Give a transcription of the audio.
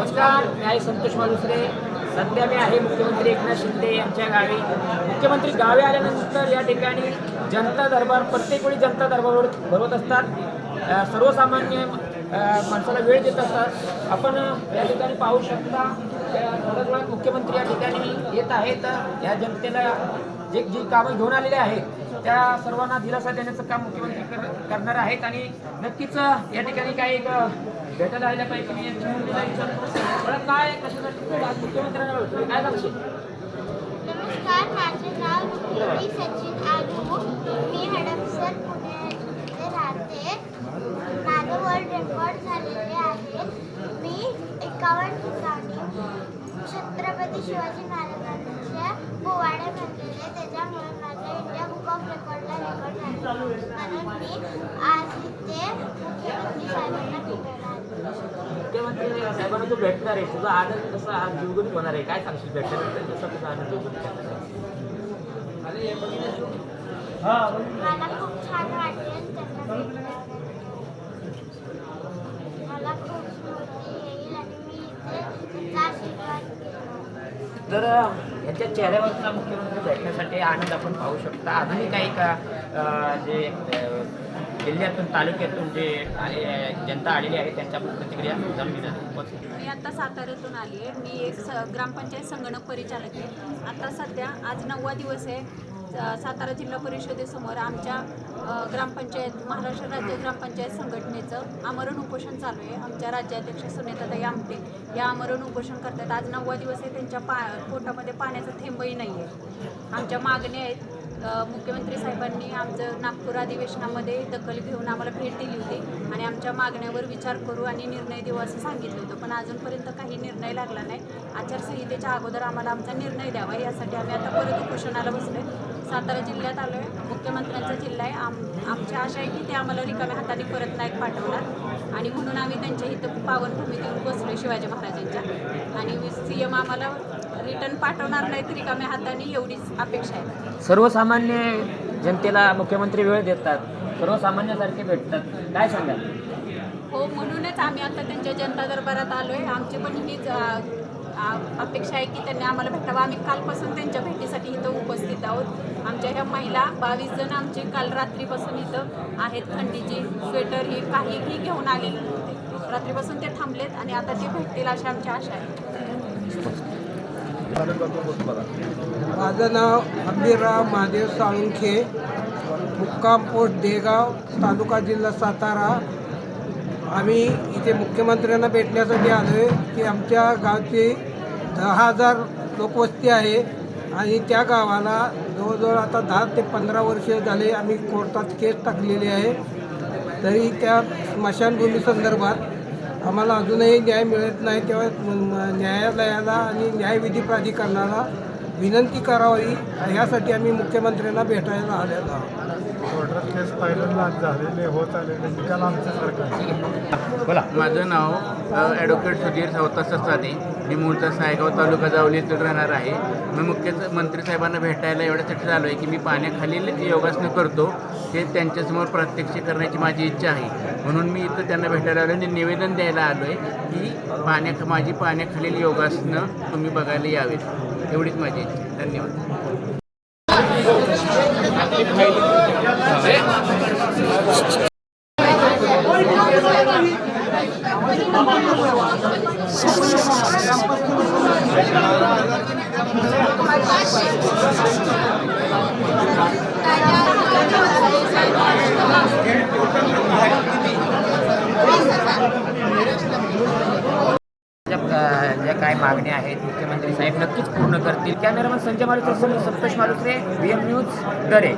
नमस्कार मी आहे संतोष मालुसरे. सध्या मी आहे मुख्यमंत्री एकनाथ शिंदे यांच्या गावी. मुख्यमंत्री गावी आल्यानंतर या ठिकाणी जनता दरबार प्रत्येक वेळी जनता दरबार भरवत असतात. सर्वसामान्य माणसाला वेळ देत असतात. आपण या ठिकाणी पाहू शकता थोड्याच वेळात मुख्यमंत्री या ठिकाणी येत आहेत. या जनतेला जे जी कामं घेऊन आलेले आहेत त्या सर्वांना दिलासा देण्याचं काम मुख्यमंत्री कर करणार आहेत आणि नक्कीच या ठिकाणी काही एक भेटायला आलेल्या पैकी मी मला काय कशासाठी मुख्यमंत्र्यांना काय सांगशील नमस्कार माझे नाव रुक्मिणी सचिन मी हडपसर राहते. माझं वर्ल्ड रेकॉर्ड झालेले आहे. मी एकावन्न ठिकाणी छत्रपती शिवाजी महाराजांच्या पोवाडे म्हणलेले त्याच्यामुळे माझं इंडिया बुक ऑफ रेकॉर्डला रेकॉर्ड झालं म्हणून मी आज इथे मुख्यमंत्री साहेबांना तू भेटणार आहे. तुझा आनंद कसा आज जीवगुणी होणार आहे? काय सांगशील? भेटल्यानंतर कसा तुझा आनंद जीवगुणी मला खूप छान वाटेल त्यांना भेटल्यावर. मला खूप स्मृती येईल आणि मी इथे त्यांचा आशीर्वाद घेईन. तर यांच्या चेहऱ्यावरचा मुख्यमंत्री भेटण्यासाठी आनंद आपण पाहू शकता. अजूनही काही का जे जिल्ह्यातून तालुक्यातून जे जनता आलेली आहे त्यांच्या प्रतिक्रिया जाणून मी आता साताऱ्यातून आली आहे. मी एक स ग्रामपंचायत संगणक परिचालक आहे. आता सध्या आज नववा दिवस आहे. सातारा जिल्हा परिषदेसमोर आमच्या ग्रामपंचायत महाराष्ट्र राज्य ग्रामपंचायत संघटनेचं आमरण उपोषण चालू आहे. आमच्या राज्याध्यक्ष सुनेताताई आमटे या आमरण उपोषण करतात. आज नववा दिवस आहे. त्यांच्या पा पोटामध्ये पाण्याचा थेंबही नाही आहे आमच्या मागण्या आहेत मुख्यमंत्री साहेबांनी आमचं नागपूर अधिवेशनामध्ये दखल घेऊन आम्हाला भेट दिली होती आणि आमच्या मागण्यावर विचार करू आणि निर्णय देऊ असं सांगितलं होतं. पण अजूनपर्यंत काही निर्णय लागला नाही. आचारसंहितेच्या अगोदर आम्हाला आमचा निर्णय द्यावा यासाठी आम्ही आता परत उपोषणाला बसलो सातारा जिल्ह्यात आलो आहे मुख्यमंत्र्यांचा जिल्हा आहे. आम आमची आशा आहे की ते आम्हाला रिकाम्या हाताने परत नाहीत पाठवणार. आणि म्हणून आम्ही त्यांच्या इथं पावनभूमी देऊन बसलो शिवाजी महाराजांच्या. आणि सी एम आम्हाला रिटर्न पाठवणार नाहीत रिकाम्या हाताने एवढीच अपेक्षा आहे. सर्वसामान्य जनतेला मुख्यमंत्री वेळ देतात. सर्वसामान्यासारखे भेटतात. काय सांगाल? हो म्हणूनच आम्ही आता त्यांच्या जनता दरबारात आलो आहे आमची पण हीच अपेक्षा आहे की त्यांनी आम्हाला भेटावं. आम्ही कालपासून त्यांच्या भेटीसाठी इथं उपस्थित आहोत. आमच्या ह्या महिला बावीस जण आमचे काल रात्रीपासून इथं आहेत. थंडीची स्वेटर ही काहीही घेऊन आलेले नव्हते. रात्रीपासून ते थांबलेत आणि आता ते भेटतील अशा आमच्या आशा आहे माझं नाव अब्बीराव महादेव साळुंखे मुक्काम पोस्ट देगाव तालुका जिल्हा सातारा. आम्ही इथे मुख्यमंत्र्यांना भेटण्यासाठी आलो आहे की आमच्या गावची दहा हजार लोकवस्ती आहे. आणि त्या गावाला जवळजवळ आता दहा ते पंधरा वर्ष झाले आम्ही कोर्टात केस टाकलेली आहे. तरी त्या स्मशानभूमी संदर्भात आम्हाला अजूनही न्याय मिळत नाही. तेव्हा न्यायालयाला आणि न्यायविधी प्राधिकरणाला विनंती करावी. ह्यासाठी आम्ही मुख्यमंत्र्यांना भेटायला आलेलो आहोत. ऑर्डर केस पहिल्यांदा झालेले होत आलेले. निकाल आमच्या सरकार बोला माझं नाव ॲडव्होकेट सुधीर सावता ससादे. मी मूळचा सायगाव तालुका जावली राहणार आहे. मी मुख्य मंत्री साहेबांना भेटायला एवढ्यासाठी आलो आहे की मी पाण्याखालील योगासनं करतो. ते त्यांच्यासमोर प्रत्यक्ष करण्याची माझी इच्छा आहे. म्हणून मी इथं त्यांना भेटायला आलो आणि निवेदन द्यायला आलो आहे की पाण्या माझी पाण्याखालील योगासनं तुम्ही बघायला यावेत. एवढीच माझी इच्छा. धन्यवाद. ज्या ज्या काय मागण्या आहेत मुख्यमंत्री साहेब नक्कीच पूर्ण करतील. कॅमेरामन संजय मारुती सप्तश मारुत्रे बी एम न्यूज दरे.